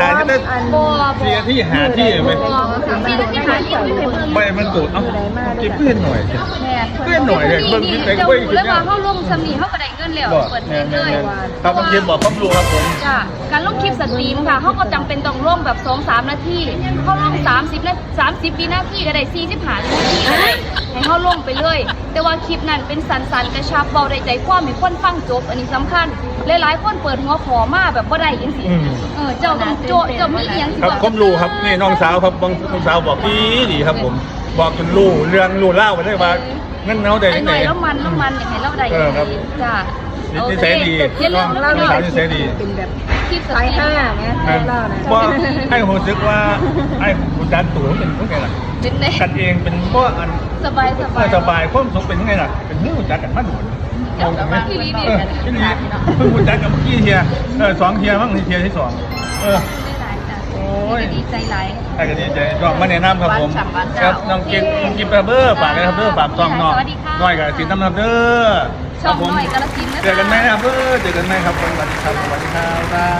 ถ่ายได้บ่บ่สี่นาทีหาที่ไหมบ่สี่นาทีหาที่ไม่เคยเบิ่งไม่มันตูดเอ้ากินเพื่อนหน่อยแม่เพื่อนหน่อยเลยเบิ่งคลิปไปเจ้าเว้ยรู้เลยว่าเฮาลงสำนีเฮาก็ได้เงินแล้วบอกเปิดเพลแม่งนเลยๆครับบางทีบอกต้องรู้ครับผมจ้ะการลงคลิปสตรีมค่ะเขาก็จำเป็นต้องลงแบบ2 3นาทีเขาลง30นา30วินาทีก็ได้45นาทีก็ได้ให้เขาลงไปเลย แต่ว่าคลิปนั้นเป็นสันๆกระชับเบาได้ใจความให้คนฟังจบ อันนี้สำคัญหลายๆคนเปิดหัวขอมาแบบบ่ได้จังซี่อืม เออเจ้าต้องโจเจ้ามีอีหยังสิครับอกผมรู้ครับนี่น้องสาวครับบางน้องสาวบอกดีดีครับ ผมบอกจนรู้เรื่องรู้เล่าไปได้ว่าเงินเอาได้ไอ้ที่หไหน น่อยแล้วมันแล้วมันอย่างไรเราได้เออครับ จ้ะ นิสัยดีอย่าลืมน้แล้อวงสาวนิสัยดีเป็นแบบคลิปสสายตรีห้ามไงอะเล่านะว่าไอ้ผมรู้สึกว่าไอ้คุณดันตู่เป็นยังไงล่ะเป็นไงกันเองเป็นเพราะอันสบายสเอบายอสบายความสุขเป็นยังไงล่ะเป็นเรื่องจักกันมาดูงงไหมพี่ลีดีเออกันพี่ลีเพิ่งคุณจักกับเมื่อกี้เทียเออสองเทียมั้งนี่เทียที่สองเออหลา ยจ้ะโอ้ยดีใจหลาย ใครก็ดีใจก็มาแนะนำครับผมบ้านฉ่ำบ้านคเจ้ารับน้องกินน้องกินปลาเบอร์ฝากเลยครับเด้อฝากซองน้องสวัสดีค่ะ น้อยกับสินน้ำน้ำเด้อช่องครับผมน้อยกาลสินธุ์นะคะเจอกันไหมนะครับเด้อเจอกันไหมครับสวัสดีครับสวัสดีครับบ๊ายบาย